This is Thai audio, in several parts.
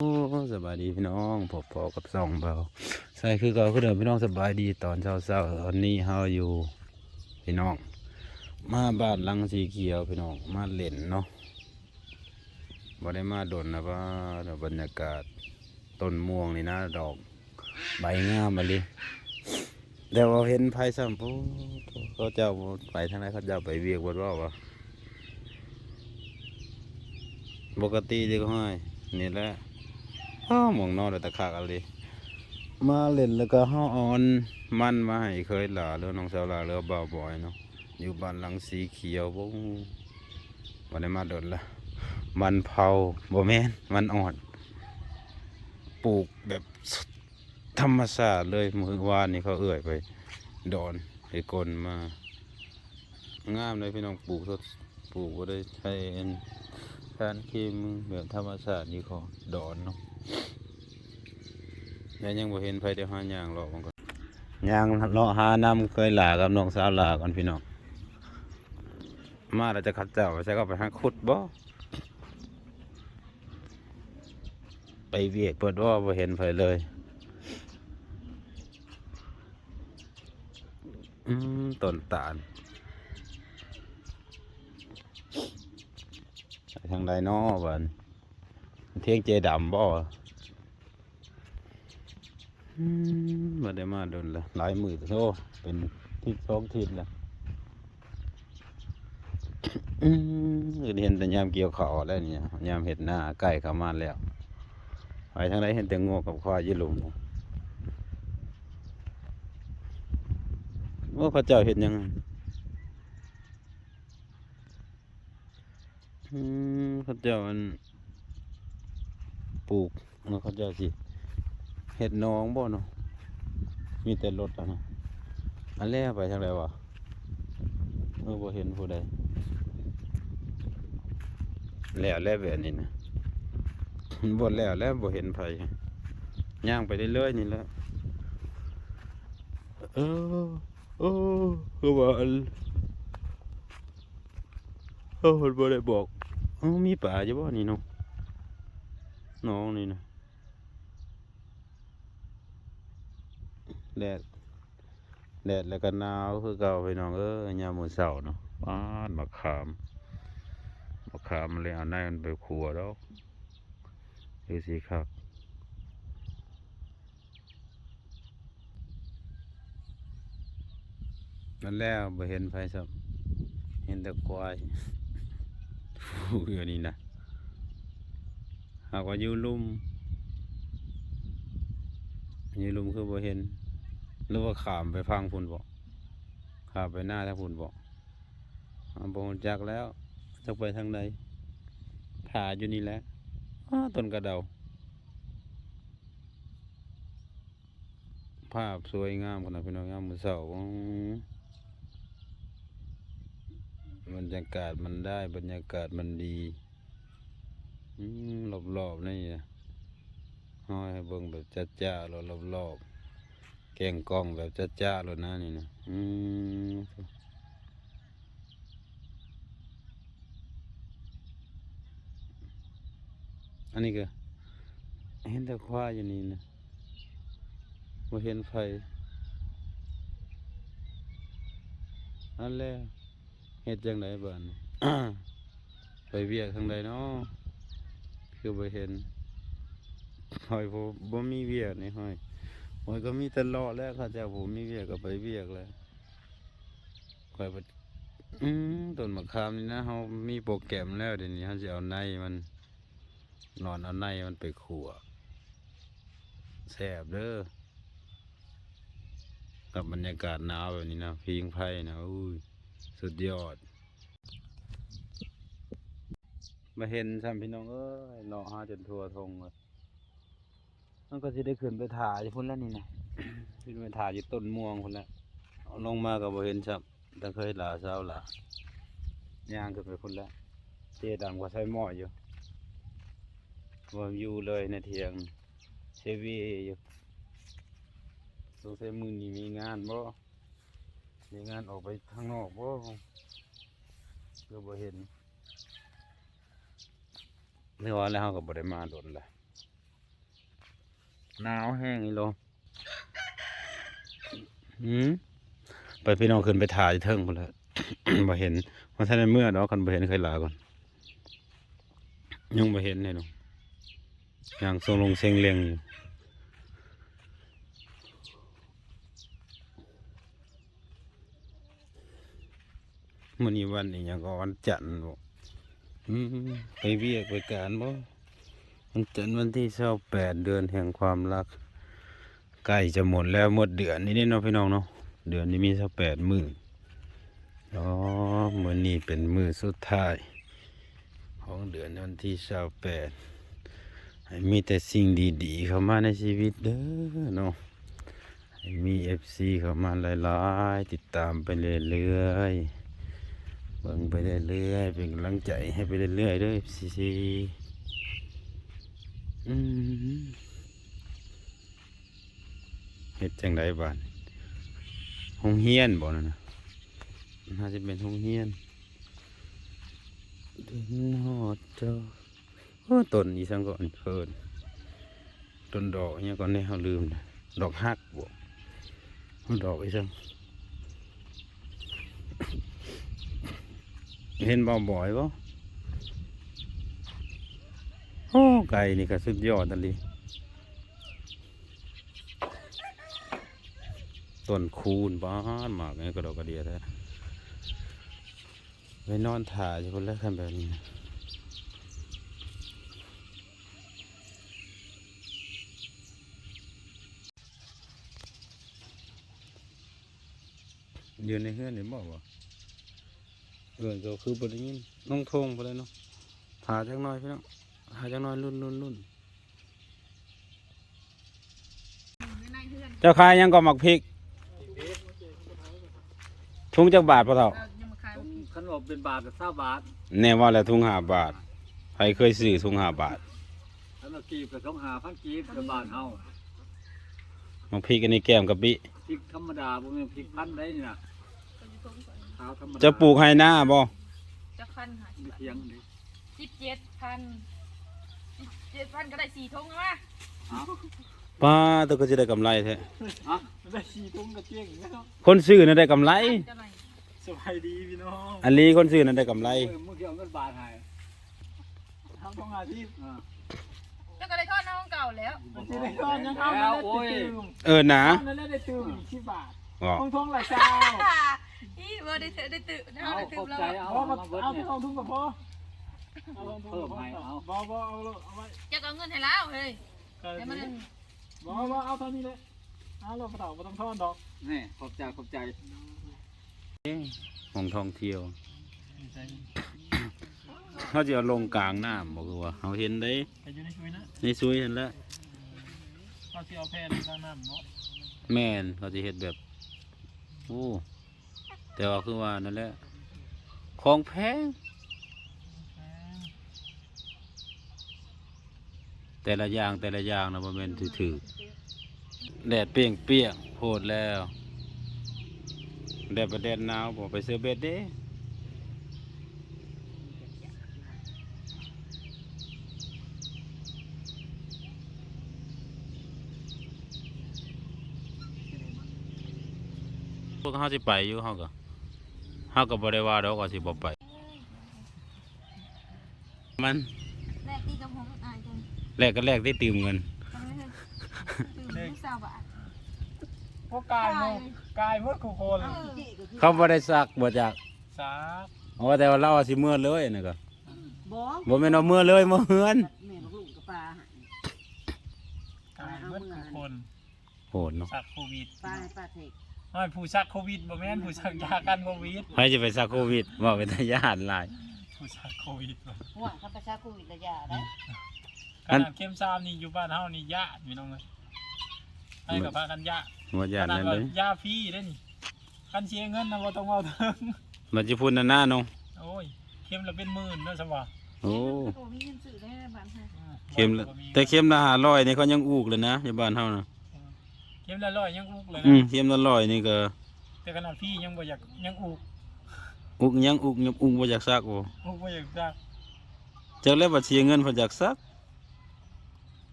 โอ้สบายดีพี่น้องพบพอกับสองเบาใส่คือเก่าคือเดิมพี่น้องสบายดีตอนเช้าเช้าๆตอนนี้เฮาอยู่พี่น้อง มาบ้านลังสีเขียวพี่น้องมาเล่นเนาะบ่ได้มาดนนะว่าบรรยากาศต้นม่วงนี่นะ ดอก ใบงามมาเลยเดี๋ยวเราเห็นไผ่ซ้ำปุ๊บเขาเจ้าไปทางไหนเขาเจ้าไปเวียกบนว่าวะปกติเดีก็ให้นี่แหละ อ้าวหมองนอนแต่ตะขากอะไรมาเล่นแล้วก็ห้าออนมันมาให้เคยหลาเรือน้องสาวหลาเรือบ่าวบอยเนาะอยู่บ้านหลังสีเขียวบ่บ่ได้มาโดนละมันเผาบ่แม่นมันอ่อนปลูกแบบธรรมชาติเลยมือวานนี่เขาเอื่อยไปดอนไปกลมางามเลยพี่น้องปลูกสดปลูกบ่ได้ใช้อันเคมีแบบธรรมชาตินี่เขาดอนเนาะ แล้วยังบ่เห็นไฟเดียวหาย่างรอมันก่อนย่างรอหาน้ำเคยหลากับน้องสาวหลากันพี่น้องมาแล้วจะขัดเจ้าใช่ก็ไปหาขุดบ่ไปเวียกเปิดว่าบ่เห็นไฟเลยอืมต้นตาลทางใดน้อบันเที่ยงเจดำบ่ มาได้มาโดนละหลายหมือโอ้เป็นทิศสองทิศละอืมเห็นแต่ยามเกี่ยวข้าวแล้วเนี่ยยามเห็ดหน้าใกล้เข้ามาแล้วไปทางไหนเห็นแต่งวกับควายยี่ลุมว่าพระเจ้าเห็นยังไงพระเจ้าอันปลูกเนาะเขาเจ้าสิ เห็ดน้องบ่เนาะมีแต่รถอะเนาะอันแรกไปทางไหนวะเออบ่เห็นผู้ใดแล้วแล้วแบบนี้นะบ่แล้วแล้วบ่เห็นไผย่างไปเรื่อยๆนี่แหละเออโอ้คือว่าเออบ่ได้บอกเอ้ามีป่าอยู่บ่นี่เนาะน้องนี่นะ แดดแดดแล้วก็หนาวคือเก่าพี่น้องเอ้ยยามมื้อเช้าเนาะบ้านมะขามมะขามเลยเอาในมันไปขัวแล้วดูสิครับนั่นแล้วบ่เห็นไฟสับเห็นแต่ควายฟูอยู่นี่นะหากว่าอยู่ลุ่มอยู่ลุ่มคือบ่เห็น หรือว่าขามไปฟังพุ่นบอกขามไปหน้าทางพุ่นบอกอ่บงจักแล้วจะไปทางใดถ่าอยู่นี่แหละต้นกระเดา ภาพสวยงามขนาดพี่น้องงามมือเสาบรรยากาศมันได้บรรยากาศมันดีอืมรอบๆนี่ห้อยให้เบิ่งแบบจ้าๆรอบๆ แกงกล้องแบบจ้าๆเลยนะนี่นะอืมอันนี้ก็เห็นแต่ควายอยู่นี่นะมาเห็นไฟอันแล้วเห็ดจังไดบ้านไปเวียกทางใดเนาะคือไปเห็นหอยบ่บ่มีเวียกนี่หอย โอ้ยก็มีแต่เลาะแล้วค่ะเจ้าผมมีเวียกก็ไปเวียกแล้วคอยไปอืมต้นมะขามนี่นะเขามีโปรแกรมแล้วเดี๋ยวนี้เขาจะเอาในมันนอนเอาในมันไปขัวแซ่บเด้อกับบรรยากาศหนาวแบบนี้นะพิงไพ่นะอุ้ยสุดยอด มาเห็นซ้ำพี่น้องเอ้ยเลาะหาจนทัวทงเลย มันก็จะได้ขึ้นไปถ่ายอยู่พุ่นแล้วนี่นะขึ้นไปถ่ายอยู่ต้นม่วงพุ่นแล้วเอาลงมาก็บ่เห็นชับแต่เคยหลาเช้าหลาย่างขึ้นไปพุ่นแล้วเจดำก็ใช้หม้ออยู่ว่าอยู่เลยในเทียงเชวีอยู่สงสัยมือนี้มีงานบ่มีงานออกไปข้างนอกบ่ก็บ่เห็นเมื่อวานแล้วเขาก็บ่ได้มาโดนละ หนาวแห้งอีโลอืมไปพี่น้องขึ้นไปถ่ายเทิงพุ่นแล้วบ่เห็นว่าท่านในเมื่อเนาะคันบ่เห็นเคยลาก่อนยังบ่เห็นเลยเนาะยังทรงลงเซงเลียงอยู่มื้อนี้วันนี้ยังก็วันจันทร์บ่อืมไปเวียกไปการบ่ วันจันทร์วันที่28เดือนแห่งความรัก ใกล้จะหมดแล้วหมดเดือนนี้เนาะพี่น้องเนาะเดือนนี้มี28มื้ออ๋อมื้อนี้เป็นมือสุดท้าย ของเดือนวันที่สิบแปดให้มีแต่สิ่งดีๆเข้ามาในชีวิตเด้อเนาะให้มีเอฟซีเข้ามาหลายๆติดตามไปเรื่อยๆเบิ่งไปเรื่อยๆเป็นกำลังใจให้ไปเรื่อยๆเด้อเอฟซี เฮ็ดจังไดบ้านหงเฮียนบ่นั่นะน่าจะเป็นหงเฮียนดินหอดเจ้าโอ้ต้นอีสังก่อนเพิ่นต้นดอกเนี่ยก่อนนี่เขาลืมนะดอกฮักบวกดอกอีสังเห็นบ่บ่อยบ่ อ้ไก่นี่ก็สุดยอดอันนี้ต้นคูนบ้านมากนี่กระดกกระเดียแท้ไปนอนถ่ายอยู่คนแรกคันแบบนี้นะอยู่ในเฮือนนี่บอกว่าเอื่นก็คือบริยินน้องทงไปเลยเนาะถ่ายจักหน้อยพี่น้อง ถ่ายจักหน้อยรุ่นรุ่นรุ่นเจ้าขายยังก็หมักพริกทุ่งจักบาทพอเท่าขนมเป็นบาทกับเศร้าบาทแน่ว่าแล้วทุ่งห้าบาทใครเคยซื้อทุ่งห้าบาทขนมกีบกับสองหาพันกีบกับบาทเฮามักพริกอันนี้แก้มกะปิพริกธรรมดาบ่แม่นพริกพันธุ์ได้นี่น่ะขาวธรรมดาจะปลูกให้หน้าบ่จะพันหาไม่เทียงนี่สิบเจ็ดพันเจ็ดพันก็ได้สี่ทงแล้ววะเอ้าป้าตัวก็จะได้กำไรแท้อะได้สี่ถุงก็เจ๊งแล้วคนซื้อน่ะได้กำไรจะไหนสบายดีพี่น้องอันนี้คนซื้อน่ะได้กำไรเออมึงสิเอาเงินบาทให้ทำต้องอาชีพอ่าแล้วก็ได้ทอดน้องเก่าแล้วสิได้ตอนยังเอาแล้วโอ้ยเออนะนั่นแหละได้ตื่มอีกที่บาทอ๋อทงทงหลายเจ้าอีเบอร์ได้เถอะได้ตื่นได้เอาได้ขตื่อนบแล้วใจเอาเอามามาเบิดเอาเนี่ที่ยทงทุ่งกับพ่อ เอาทงทุ่งกับพ่อเพิ่มให้เอา บ่บ่เอาเอาไว้จะเอาเงินให้แล้วเฮ้ยเออให้มันบ่บ่เอาเท่านี้เลยเอาเราเต่าบ่ต้องทอนดอกนี่ขอบใจขอบใจของท่องเที่ยวเขาจะเอาลงกลางน้ำบอกว่าเขาเห็นได้แต่อยู่ในช่วยนะในซุยเห็นแล้วเขาสิเอาแพนทางน้ำเนาะแม่นเขาจะเห็ดแบบโอ้แต่ว่าคือว่านั่นแหละของแพง แต่ละอย่างแต่ละอย่างนะบ่แม่นถือๆแดดเปียงเปียงโพดแล้วแดดประแดดหนาวบ่ไปซื้อเบ็ดเด้พวกเขาสิไปอยู่เขาก็เขาก็บ่ได้ว่าดอกว่าสิบไป มันแรกที่กับผมอายจัง แรกก็แรกได้ตื่มเงินทำไมเฮ้ยตื่นลูกสาวบาทพวกกายเนาะกายเมื่อกูคนเขาบ่ได้ซักบ่จากสาเอาว่าแต่ว่าเราอะสิเมื่อเลยนะก็บ่บ่แม่นเอาเมื่อเลยเมื่อเฮือนแม่บอกลูกกับปลาให้กายเมื่อกูคนโหดเนาะสักโควิดปลาให้ปลาเทกน้อยผู้สักโควิดบ่แม่นผู้สักยากันโควิดใครจะไปซักโควิดบ่เป็นทายาทหลายผู้สักโควิดบ่ห่วงกับประชาโควิดระยะได้ ขนาดเข้มซามนี่อยู่บ้านเฮานี่ยะพี่น้องเอ้ยให้กับพากันยะบ่ขยานนาดนั่นว่าเลยยาฟรีได้นี่คันเสียเงินนะบ่ต้องเอาถึงมันสิพูดนั่นน่ะเนาะโอ้ยเข็มละเป็นหมื่นเนาะสว่าโอ้โอ้มีเงินซื้อได้บ้านฮะเข็มละแต่เข็มละ500นี่เขายังอูกเลยนะอยู่บ้านเฮานะเข็มละร้อยยังอุกเลยอืนะมเข็มละ100นี่ก็แต่ขนาดพี่ยังบ่อยากยังอุกอุกยังอุกยังอุกบ่อยากซักบ่อุกบ่อยากจักจักแล้วว่าเสียเงินเพิ่นอยากซัก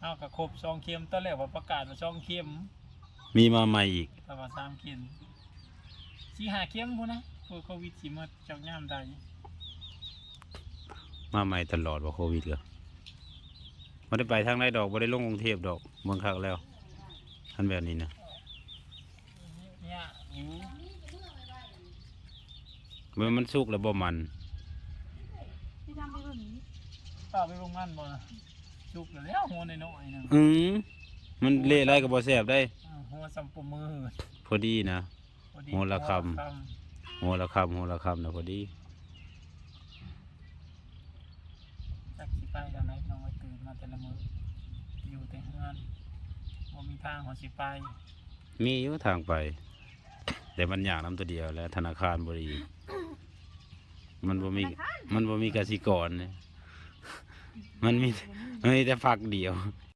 เอากับครบสองเข็มตอนแรกว่าประกาศว่าสองเข็มมีมาใหม่อีกแต่ว่าสามเข็มสี่ห้าเข็มพุ่นนะเพื่อโควิดสิมาจากย่ามใดมาใหม่ตลอดว่าโควิดก็บ่ได้ไปทางใดดอกบ่ได้ลงกรุงเทพดอกเมืองคักแล้วทันแบบนี้นะเนี่ยอยู่เมื่อมันสุกแล้วบ่มันที่ทำไปแบบนี้ป้าไปโรงงานบ่นะ จุกแล้วหัวน้อยๆหนึงอือมันเละไรก็บ่แซ่บได้ อ่าหัวสัมปมือพอดีนะ พอดีหัวละคำหัวละหัวละคำหัวละคำนะพอดีจักสิไปกันไหนน้องไว้ตื่นมาแต่ละมื้ออยู่แต่เฮือนบ่มีทางหัวสิไปมีอยู่ทางไป แต่มันยากน้ำตัวเดียวแหล้วธนาคารบรี มันบ่มีมันบ่มีกสิกรเนี่ย มันมีมันมีแต่ฝักเดียว